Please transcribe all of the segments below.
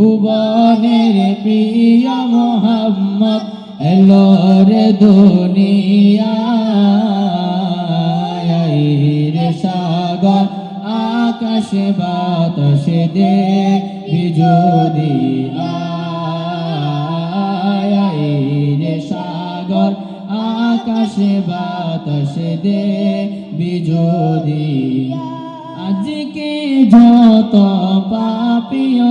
ত্রিভুবনের প্রিয় মোহাম্মদ দুনিয়ায়। রে সাগর, আকাশ বাতাস যদি আয় রে সাগর, আকাশ বাতাস দেখবি যদি আজকে যত পাপিও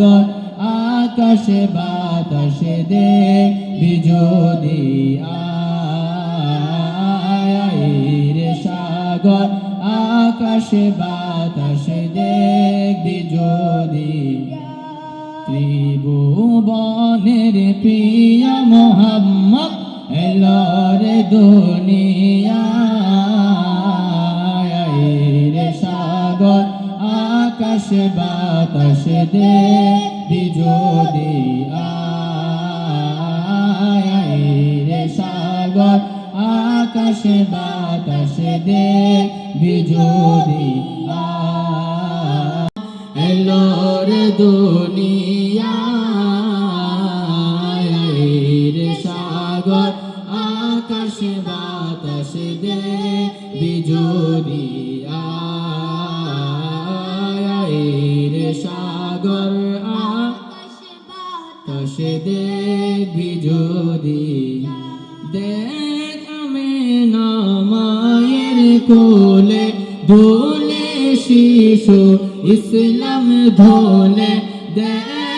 সাগর আকাশ বাতাস দে বিজোদি আয় রে সাগর, আকাশ বাতাস দেখবি যদি ত্রিভুবনের প্রিয় মোহাম্মদ এলর দুনিয়ায় আকাশ বাতাস দেখবি যদি আয় রে সাগর। আকাশ, বাতাস দেখবি যদি আয়। এলোর দুনিয়ায় রে সাগর। আকাশ, বাতাস দে বিজোদি সাগর আকাশ দে যদি। দেখ আমি নামায়ের কোলে দোলে শিশু ইসলাম ধোলে। দেখ